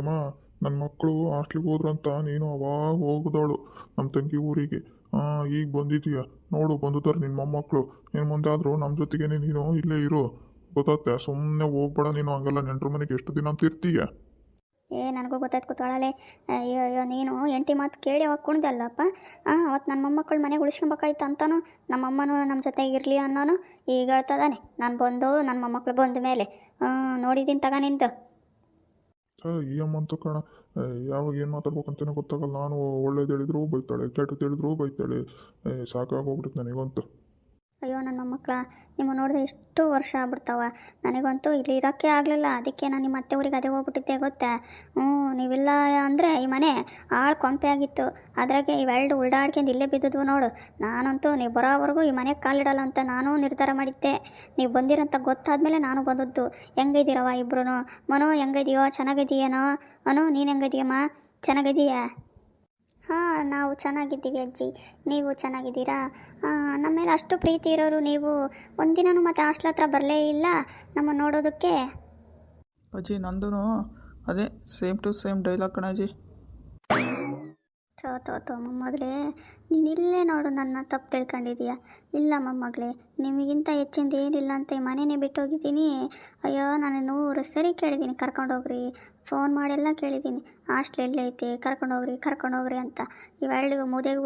ಯಮ್ಮ ನನ್ನ ಮಕ್ಕಳು ಹಾಸ್ಟ್ಲಿಗೆ ಹೋದ್ರಂತ ನೀನು ಅವಾಗ ಹೋಗಿದವಳು ನಮ್ಮ ತಂಗಿ ಊರಿಗೆ. ಆ, ಈಗ ಬಂದಿದೀಯ? ನೋಡು ಬಂದಿದ್ದಾರೆ ನಿನ್ನ ಮೊಮ್ಮಕ್ಕಳು ನೀನು ಮುಂದೆ ಆದರೂ ನಮ್ಮ ಜೊತೆಗೇನೆ ನೀನು ಇಲ್ಲೇ ಇರು. ಗೊತ್ತಾಗ್ತೆ? ಸುಮ್ಮನೆ ಹೋಗ್ಬೇಡ ನೀನು, ಹಂಗಲ್ಲ ನೆಂಟ್ರ ಮನೆಗೆ ಎಷ್ಟು ದಿನ ಅಂತ ಇರ್ತೀಯ? ಏ, ನನಗೂ ಗೊತ್ತಾಯ್ತು ಕೂತಾಳಲೆ ಅಯ್ಯೋ ಅಯ್ಯೋ, ನೀನು ಹೆಂಡತಿ ಮಾತು ಕೇಳಿ ಅವಾಗ ಕುಣ್ದಲ್ಲಪ್ಪ ಹಾಂ ಅವತ್ತು ನನ್ನ ಮೊಮ್ಮಕ್ಕಳು ಮನೆಗೆ ಉಳಿಸ್ಕೊಬೇಕಾಯ್ತು ಅಂತಾನು ನಮ್ಮಮ್ಮನೂ ನಮ್ಮ ಜೊತೆಗೆ ಇರಲಿ ಅನ್ನೋನು ಈಗ ಹೇಳ್ತದಾನೆ ನಾನು ಬಂದು ನನ್ನ ಮೊಮ್ಮಕ್ಕಳು ಬಂದ ಮೇಲೆ ನೋಡಿದ್ದೀನಿ ತಗ ನಿಂತು ಈ ಅಮ್ಮ ಅಂತೂ ಕಣ ಯಾವಾಗ ಏನು ಮಾತಾಡ್ಬೇಕಂತಲೇ ಗೊತ್ತಾಗಲ್ಲ. ನಾನು ಒಳ್ಳೇದು ಹೇಳಿದ್ರು ಬೈತಾಳೆ ಕೆಟ್ಟದ್ದು ಹೇಳಿದ್ರು ಬೈತಾಳೆ. ಸಾಕಾಗಿ ಸಾಕಾಗೋಗ್ಬಿಡುತ್ತೆ ನನಗಂತೂ. ಅಯ್ಯೋ, ನನ್ನ ಮಕ್ಕಳ ನಿಮ್ಮ ನೋಡಿದ್ರೆ ಎಷ್ಟು ವರ್ಷ ಆಗ್ಬಿಡ್ತಾವ. ನನಗಂತೂ ಇಲ್ಲಿ ಇರೋಕ್ಕೆ ಆಗಲಿಲ್ಲ. ಅದಕ್ಕೆ ನಾನು ನಿಮ್ಮ ಅತ್ತೆ ಊರಿಗೆ ಅದೇ ಹೋಗ್ಬಿಟ್ಟಿದ್ದೆ, ಗೊತ್ತಾ? ಹ್ಞೂ, ನೀವಿಲ್ಲ ಅಂದರೆ ಈ ಮನೆ ಆಳು ಕೊಂಪೆ ಆಗಿತ್ತು. ಅದ್ರಾಗೆ ಇವೆರಡು ಉಲ್ಡಾಡ್ಕೊಂಡು ಇಲ್ಲೇ ಬಿದ್ದಿದ್ವು ನೋಡು. ನಾನಂತೂ ನೀವು ಬರೋವರೆಗೂ ಈ ಮನೆಗೆ ಕಾಲಿಡಲ್ಲ ಅಂತ ನಾನು ನಿರ್ಧಾರ ಮಾಡಿದ್ದೆ. ನೀವು ಬಂದಿರಂತ ಗೊತ್ತಾದಮೇಲೆ ನಾನು ಬಂದದ್ದು. ಹೆಂಗಿದ್ದೀರವ ಇಬ್ರು ಮನು, ಹೆಂಗಿದೆಯೋ? ಚೆನ್ನಾಗಿದೆಯೇನೋ ಅನು ನೀನು ಹೆಂಗಿದೀಯಮ್ಮ ಚೆನ್ನಾಗಿದೀಯಾ ಹಾಂ ನಾವು ಚೆನ್ನಾಗಿದ್ದೀವಿ ಅಜ್ಜಿ. ನೀವು ಚೆನ್ನಾಗಿದ್ದೀರಾ? ಹಾಂ ನಮ್ಮ ಮೇಲೆ ಅಷ್ಟು ಪ್ರೀತಿ ಇರೋರು ನೀವು. ಒಂದಿನೂ ಮತ್ತೆ ಹಾಸ್ಟ್ಲ್ ಹತ್ರ ಬರಲೇ ಇಲ್ಲ. ನಮ್ಮ ನೋಡೋದಕ್ಕೆ. ಅಜ್ಜಿ ನಂದು ಅದೇ ಸೇಮ್ ಟು ಸೇಮ್ ಡೈಲಾಗ್ ಕಣ ಅಜ್ಜಿ. ತೋ ತೋ ತೋ ಮೊಮ್ಮಗಳೇ ನೀನು ಇಲ್ಲೇ ನೋಡು ನನ್ನ ತಪ್ಪು ತಿಳ್ಕೊಂಡಿದೀಯ ಇಲ್ಲ ಮೊಮ್ಮಗಳೇ ನಿಮಗಿಂತ ಹೆಚ್ಚಿಂದ ಏನಿಲ್ಲ ಅಂತ ಮನೆಯೇ ಬಿಟ್ಟು ಬಿಟ್ಟೋಗಿದ್ದೀನಿ. ಅಯ್ಯೋ ನಾನು ನೂರು ಸರಿ ಕೇಳಿದ್ದೀನಿ ಕರ್ಕೊಂಡೋಗ್ರಿ. ಫೋನ್ ಮಾಡೆಲ್ಲ ಕೇಳಿದ್ದೀನಿ. ಹಾಸ್ಟ್ಲ್ ಹೋಗ್ರಿ ಕರ್ಕೊಂಡೋಗ್ರಿ ಕರ್ಕೊಂಡೋಗ್ರಿ ಅಂತ. ಇವೆರಡು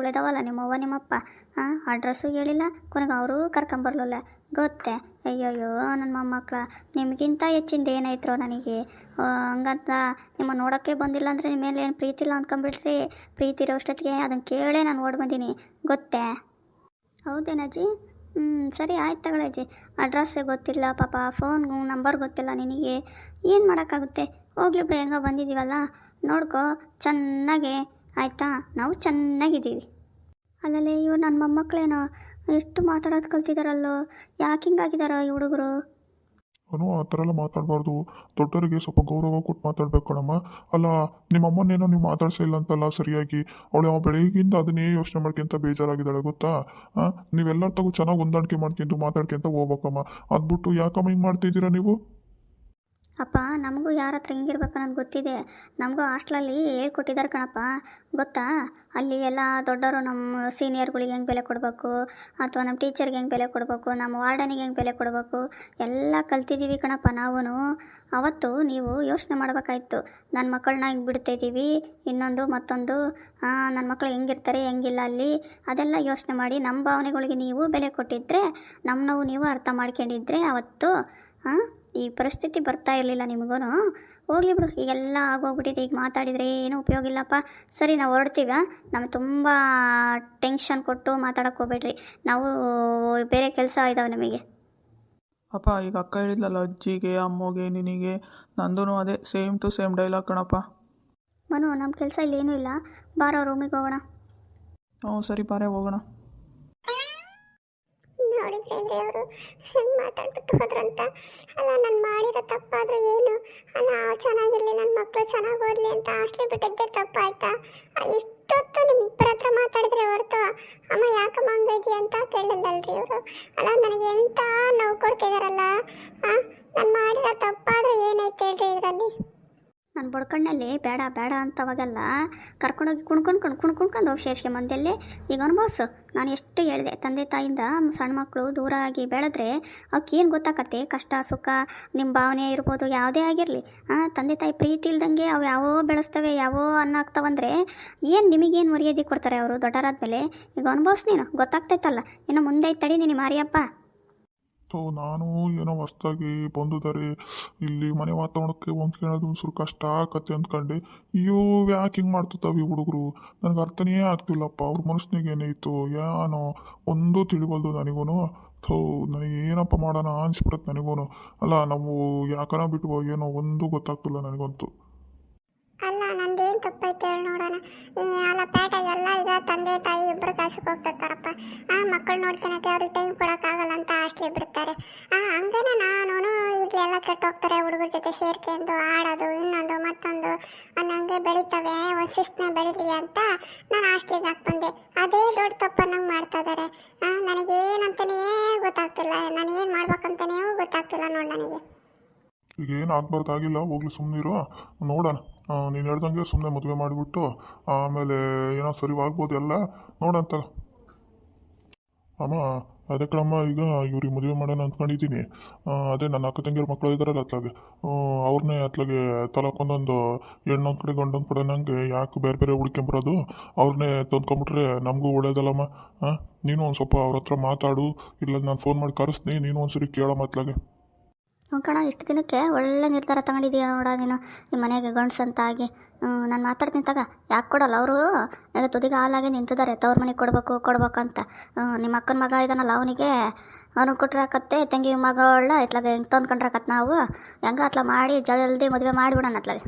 ಉಳಿದವಲ್ಲ ನಿಮ್ಮವ್ವ, ನಿಮ್ಮಪ್ಪ? ಹಾಂ ಅಡ್ರೆಸ್ಸು ಹೇಳಿಲ್ಲ. ಕೊನೆಗೆ ಅವರು ಕರ್ಕೊಂಬರ್ಲಿಲ್ಲ. ಗೊತ್ತೇ? ಅಯ್ಯಯ್ಯೋ ನನ್ನ ಮೊಮ್ಮಕ್ಕಳ ನಿಮಗಿಂತ ಹೆಚ್ಚಿಂದ ಏನಾಯ್ತರೋ ನನಗೆ? ಹಂಗಂತ ನಿಮ್ಮ ನೋಡೋಕ್ಕೆ ಬಂದಿಲ್ಲ ಅಂದರೆ ನಿಮ್ಮ ಮೇಲೆ ಏನು ಪ್ರೀತಿ ಇಲ್ಲ ಅಂದ್ಕೊಂಬಿಟ್ರಿ ಪ್ರೀತಿ ಇರೋ ಅಷ್ಟೊತ್ತಿಗೆ ಅದನ್ನು ಕೇಳೇ ನಾನು ಓಡಿ ಬಂದೀನಿ. ಗೊತ್ತೇ? ಹೌದೇನಜ್ಜಿ? ಹ್ಞೂ ಸರಿ ಆಯ್ತು ತಗೊಳ್ಳಜ್ಜಿ ಅಡ್ರೆಸ್ಸೇ ಗೊತ್ತಿಲ್ಲ, ಪಾಪ ಫೋನ್ ನಂಬರ್ ಗೊತ್ತಿಲ್ಲ ನಿನಗೆ. ಏನು ಮಾಡೋಕ್ಕಾಗುತ್ತೆ? ಹೋಗ್ಲಿ ಬಿಡು, ಹೆಂಗೋ ಬಂದಿದ್ದೀವಲ್ಲ ನೋಡ್ಕೊ, ಚೆನ್ನಾಗೆ ಆಯಿತಾ? ನಾವು ಚೆನ್ನಾಗಿದ್ದೀವಿ. ಅಲ್ಲಲ್ಲೇ, ಇವ್ರು ನನ್ನ ಮೊಮ್ಮಕ್ಕಳೇನೋ ಎಷ್ಟು ಮಾತಾಡೋದು ಕಲ್ತಿದಾರಲ್ಲೋ? ಯಾಕೆ ಹಿಂಗಾಗಿದಾರೋ ಈ ಹುಡುಗರು? ಅವನು ಆ ಥರ ಎಲ್ಲ ಮಾತಾಡಬಾರ್ದು. ದೊಡ್ಡವರಿಗೆ ಸ್ವಲ್ಪ ಗೌರವ ಕೊಟ್ಟು ಮಾತಾಡ್ಬೇಕು ಕಣಮ್ಮ. ಅಲ್ಲ, ನಿಮ್ಮ ಅಮ್ಮನೇನೋ ನೀವು ಮಾತಾಡ್ಸಿಲ್ಲ ಅಂತಲ್ಲ ಸರಿಯಾಗಿ. ಅವಳು ಅವ ಬೆಳಗ್ಗಿಂದ ಅದನ್ನೇ ಯೋಚನೆ ಮಾಡ್ಕೊಂತ ಬೇಜಾರಾಗಿದ್ದಾಳೆ ಗೊತ್ತಾ? ಹಾಂ ನೀವೆಲ್ಲರ ತಗೋ ಚೆನ್ನಾಗಿ ಹೊಂದಾಣಿಕೆ ಮಾಡ್ಕೊಂಡು ಮಾತಾಡ್ಕೊಂತ ಹೋಗ್ಬೇಕಮ್ಮ. ಅದ್ಬಿಟ್ಟು ಯಾಕಮ್ಮ ಹಿಂಗೆ ಮಾಡ್ತಿದ್ದೀರಾ ನೀವು? ಅಪ್ಪ, ನಮಗೂ ಯಾರ ಹತ್ರ ಹೆಂಗಿರ್ಬೇಕು ಅನ್ನೋದು ಗೊತ್ತಿದೆ. ನಮಗೂ ಹಾಸ್ಟ್ಲಲ್ಲಿ ಹೇಳ್ಕೊಟ್ಟಿದ್ದಾರೆ ಕಣಪ್ಪ. ಗೊತ್ತಾ? ಅಲ್ಲಿ ಎಲ್ಲ ದೊಡ್ಡವರು ನಮ್ಮ ಸೀನಿಯರ್ಗಳಿಗೆ ಹೆಂಗೆ ಬೆಲೆ ಕೊಡಬೇಕು? ಅಥವಾ ನಮ್ಮ ಟೀಚರ್ಗೆ ಹೆಂಗೆ ಬೆಲೆ ಕೊಡಬೇಕು? ನಮ್ಮ ವಾರ್ಡನಿಗೆ ಹೆಂಗೆ ಬೆಲೆ ಕೊಡಬೇಕು? ಎಲ್ಲ ಕಲ್ತಿದ್ದೀವಿ ಕಣಪ್ಪ ನಾವೂ ಅವತ್ತು ನೀವು ಯೋಚನೆ ಮಾಡಬೇಕಾಯ್ತು. ನನ್ನ ಮಕ್ಕಳನ್ನ ಹಿಂಗೆ ಬಿಡ್ತಾಯಿದ್ದೀವಿ ಇನ್ನೊಂದು, ಮತ್ತೊಂದು. ನನ್ನ ಮಕ್ಕಳು ಹೆಂಗಿರ್ತಾರೆ, ಹೆಂಗಿಲ್ಲ ಅಲ್ಲಿ. ಅದೆಲ್ಲ ಯೋಚನೆ ಮಾಡಿ ನಮ್ಮ ಭಾವನೆಗಳಿಗೆ ನೀವು ಬೆಲೆ ಕೊಟ್ಟಿದ್ದರೆ ನಮ್ಮ ನೋವು ನೀವು ಅರ್ಥ ಮಾಡ್ಕೊಂಡಿದ್ರೆ ಅವತ್ತು ಹಾಂ? ಈ ಪರಿಸ್ಥಿತಿ ಬರ್ತಾ ಇರಲಿಲ್ಲ ನಿಮಗೂ ಹೋಗ್ಲಿ ಬಿಡು ಈಗೆಲ್ಲ ಆಗೋಗ್ಬಿಟ್ಟಿದೆ ಈಗ ಮಾತಾಡಿದರೆ ಏನೂ ಉಪಯೋಗ ಇಲ್ಲಪ್ಪ. ಸರಿ ನಾವು ಹೊರಡ್ತೀವ ನಮಗೆ ತುಂಬ ಟೆನ್ಷನ್ ಕೊಟ್ಟು ಮಾತಾಡಕ್ಕೆ ಹೋಗ್ಬೇಡ್ರಿ. ನಾವು ಬೇರೆ ಕೆಲಸ ಇದ್ದಾವೆ ನಮಗೆ. ಅಪ್ಪ ಈಗ ಅಕ್ಕ ಹೇಳಿದ್ಲಲ್ಲ ಅಜ್ಜಿಗೆ ಅಮ್ಮಗೆ ನಿನಗೆ ನಂದೂ ಅದೇ ಸೇಮ್ ಟು ಸೇಮ್ ಡೈಲಾಗ್ ಕಣಪ್ಪ. ಮನು ನಮ್ಮ ಕೆಲಸ ಇಲ್ಲಿ ಏನೂ ಇಲ್ಲ. ಬಾರೋ ರೂಮಿಗೆ ಹೋಗೋಣ. ಹ್ಞೂ ಸರಿ ಬಾರೇ ಹೋಗೋಣ. ನೋಡಿದ್ರೆ ಅವರು ಹೆಂಗೆ ಮಾತಾಡ್ಬಿಟ್ಟು ಹೋದ್ರಂತ. ಅಲ್ಲ, ನಾನು ಮಾಡಿರೋ ತಪ್ಪಾದ್ರೆ ಏನು? ಅಲ್ಲ, ಚೆನ್ನಾಗಿರಲಿ ನನ್ನ ಮಕ್ಕಳು ಚೆನ್ನಾಗಿ ಓದಲಿ ಅಂತ ಹಾಸ್ಟೆಲ್ ಬಿಟ್ಟಿದ್ದೆ ತಪ್ಪಾಯ್ತಾ ಇಷ್ಟೊತ್ತು ನಿಮ್ಮ ನಿಮ್ಮಿಬ್ಬರ ಹತ್ರ ಮಾತಾಡಿದ್ರೆ ಹೊರತು ಅಮ್ಮ ಯಾಕಮ್ಮ ಹಂಗೈತಿ ಅಂತ ಕೇಳಿಲ್ಲಲ್ರಿ ಇವರು. ಅಲ್ಲ, ನನಗೆ ಎಂಥ ನೋವು ಕೊಡ್ತಿದಾರಲ್ಲ? ನಾನು ಮಾಡಿರೋ ತಪ್ಪಾದ್ರೆ ಏನಾಯ್ತು ಹೇಳ್ರಿ ಇದರಲ್ಲಿ? ನನ್ನ ಬಡ್ಕಣ್ಣಲ್ಲಿ ಬೇಡ ಬೇಡ ಅಂತವಾಗೆಲ್ಲ ಕರ್ಕೊಂಡೋಗಿ ಕುಣ್ಕೊಂಡು ಕುಣ್ ಕುಣ್ಕೊಂಡು ಹೋಗಿ ಸೇರ್ಸ್ಕೆ ಮಂದಲ್ಲಿ ಈಗ ಅನುಭವಿಸು ನಾನು ಎಷ್ಟು ಹೇಳಿದೆ, ತಂದೆ ತಾಯಿಂದ ಸಣ್ಣ ಮಕ್ಕಳು ದೂರ ಆಗಿ ಬೆಳೆದ್ರೆ ಅವಕ್ಕೆ ಏನು ಗೊತ್ತಾಕತ್ತೆ? ಕಷ್ಟ, ಸುಖ ನಿಮ್ಮ ಭಾವನೆ ಇರ್ಬೋದು, ಯಾವುದೇ ಆಗಿರಲಿ. ತಂದೆ ತಾಯಿ ಪ್ರೀತಿ ಇಲ್ದಂಗೆ ಅವು ಯಾವೋ ಬೆಳೆಸ್ತವೆ, ಯಾವೋ ಅನ್ನ ಆಗ್ತಾವಂದರೆ ಏನು ನಿಮಗೇನು ಮರ್ಯಾದೆ ಕೊಡ್ತಾರೆ ಅವರು ದೊಡ್ಡರಾದ ಮೇಲೆ ಈಗ ಅನುಭವಿಸ್ ನೀನು, ಗೊತ್ತಾಗ್ತೈತಲ್ಲ. ಇನ್ನು ಮುಂದೆ ತಡಿ ನೀನು ಮಾರಿಯಪ್ಪ. ಸೊ ನಾನು ಏನೋ ಹೊಸ್ದಾಗಿ ಬಂದಿದ್ದಾರೆ ಇಲ್ಲಿ ಮನೆ ವಾತಾವರಣಕ್ಕೆ ಹೊಂದ್ಕೊಳ್ಳೋದು ಒಂಚೂರು ಕಷ್ಟ ಆಗತ್ತೆ ಅಂದ್ಕೊಂಡೆ. ಅಯ್ಯೋ, ಯಾಕೆ ಹಿಂಗೆ ಮಾಡ್ತಿರ್ತಾವೆ ಈ ಹುಡುಗರು? ನನಗೆ ಅರ್ಥನೇ ಆಗ್ತಿಲ್ಲಪ್ಪ, ಅವ್ರ ಮನಸ್ಸಿನಾಗ ಏನೈತು ಏನೋ ಒಂದೂ ತಿಳಿಬಲ್ದು ನನಗೂ ಥೋ, ನನಗೆ ಏನಪ್ಪ ಮಾಡೋಣ ಅನ್ಸ್ಬಿಡತ್ತೆ ನನಗೂ ಅಲ್ಲ, ನಾವು ಯಾಕನ ಬಿಟ್ಟು ಏನೋ ಒಂದು ಗೊತ್ತಾಗ್ತಿಲ್ಲ ನನಗಂತೂ. ಅಲ್ಲ ತಪ್ಪೈತೆ ಹೇಳಿ ನೋಡೋಣ. ಈ ಅಲ್ಲ ಪೇಟೆಗೆಲ್ಲ ಈಗ ತಂದೆ ತಾಯಿ ಇಬ್ಬರು ಕೆಲಸಕ್ಕೆ ಹೋಗ್ತಿರ್ತಾರಪ್ಪ. ಆ ಮಕ್ಕಳು ನೋಡ್ಕೊಳಕ್ಕೆ ಅವ್ರಿಗೆ ಟೈಮ್ ಕೊಡೋಕ್ಕಾಗಲ್ಲ ಅಂತ ಆಸ್ಟ್ಲಿ ಬಿಡ್ತಾರೆ. ಆ, ಹಂಗೇನೆ ನಾನು ಕೆಟ್ಟು ಹೋಗ್ತಾರೆ ಹುಡುಗರ ಜೊತೆ ಸೇರ್ಕೊಂಡು ಆಡೋದು, ಇನ್ನೊಂದು, ಮತ್ತೊಂದು ಅನ್ನಂಗೆ ಬೆಳಿತವೆ. ಶಿಸ್ತನ್ನ ಬೆಳಿಲಿ ಅಂತ ನಾನು ಹಾಸ್ಟ್ಲಿಗೆ ಹಾಕ್ಬಂದೆ ಅದೇ ದೊಡ್ಡ ತಪ್ಪನ್ನಂಗೆ ಮಾಡ್ತಾ ಇದ್ದಾರೆ ನನಗೇನಂತನೇ ಗೊತ್ತಾಗ್ತಿಲ್ಲ. ನಾನು ಏನು ಮಾಡ್ಬೇಕಂತನೇ ಗೊತ್ತಾಗ್ತಿಲ್ಲ ನೋಡಿ ನನಗೆ. ಈಗ ಏನು ಆಗ್ಬಾರ್ದಾಗಿಲ್ಲ ಹೋಗ್ಲಿ ಸುಮ್ಮನಿರು ನೋಡೋಣ. ನೀನು ಹೇಳ್ದಂಗೆ ಸುಮ್ಮನೆ ಮದುವೆ ಮಾಡಿಬಿಟ್ಟು, ಆಮೇಲೆ ಏನೋ ಸರಿವಾಗ್ಬೋದು ಎಲ್ಲ ನೋಡಂತ ಅಮ್ಮ, ಅದೇ ಕಡಮ್ಮ ಈಗ ಇವ್ರಿಗೆ ಮದುವೆ ಮಾಡೋಣ ಅಂದ್ಕೊಂಡಿದ್ದೀನಿ. ಅದೇ ನನ್ನ ಅಕ್ಕ ತಂಗಿಯರ ಮಕ್ಕಳು ಇದ್ದಾರಲ್ಲ ಅತ್ಲಾಗೆ. ಅವ್ರನ್ನೇ ಅತ್ಲಾಗೆ ತಲಕೊಂದೊಂದು ಹೆಣ್ಣೊಂದು ಕಡೆ, ಗಂಡೊಂದು ಕಡೆ ನಂಗೆ ಯಾಕೆ ಬೇರೆ ಬೇರೆ ಹುಡ್ಕೊಂಬರೋದು ಅವ್ರನ್ನೇ ತಂದ್ಕೊಂಬಿಟ್ರೆ ನಮಗೂ ಒಳ್ಳೇದಲ್ಲಮ್ಮ. ಹಾಂ ನೀನು ಒಂದು ಸ್ವಲ್ಪ ಅವ್ರ ಹತ್ರ ಮಾತಾಡು. ಇಲ್ಲ, ನಾನು ಫೋನ್ ಮಾಡಿ ಕರೆಸ್ತೀನಿ. ನೀನು ಒಂದ್ಸರಿ ಕೇಳಮ್ಮ ಅತ್ಲಾಗೆ. ಹ್ಞೂ ಕಣ, ಇಷ್ಟು ದಿನಕ್ಕೆ ಒಳ್ಳೆ ನಿರ್ಧಾರ ತಗೊಂಡಿದ್ದೀಯ ನೋಡ ನೀನು. ನಿಮ್ಮ ಮನೆಗೆ ಗಂಡ್ಸಂತಾಗಿ ನಾನು ಮಾತಾಡ್ತೀನಿ ತಗ. ಯಾಕೆ ಕೊಡಲ್ಲ? ಅವರು ಈಗ ತುದಿಗೆ ಹಾಲಾಗಿ ನಿಂತಿದ್ದಾರೆ. ತವ್ರ ಮನೆಗೆ ಕೊಡಬೇಕು ಕೊಡ್ಬೇಕು ಅಂತ ನಿಮ್ಮ ಅಕ್ಕನ ಮಗ ಇದ್ದಾನಲ್ಲ ಅವನಿಗೆ ಅವನು ಕೊಟ್ಟಿರಕತ್ತೆ ತಂಗಿ ಮಗಳ ಇತ್ಲಾಗ ಹಿಂಗೆ ತಂದ್ಕೊಂಡ್ರಾಕತ್ತೆ ನಾವು. ಹೆಂಗ ಅತ್ಲ ಮಾಡಿ, ಜಲ್ದಿ ಮದುವೆ ಮಾಡಿಬಿಡೋಣ ಅತ್ಲಾಗೆ.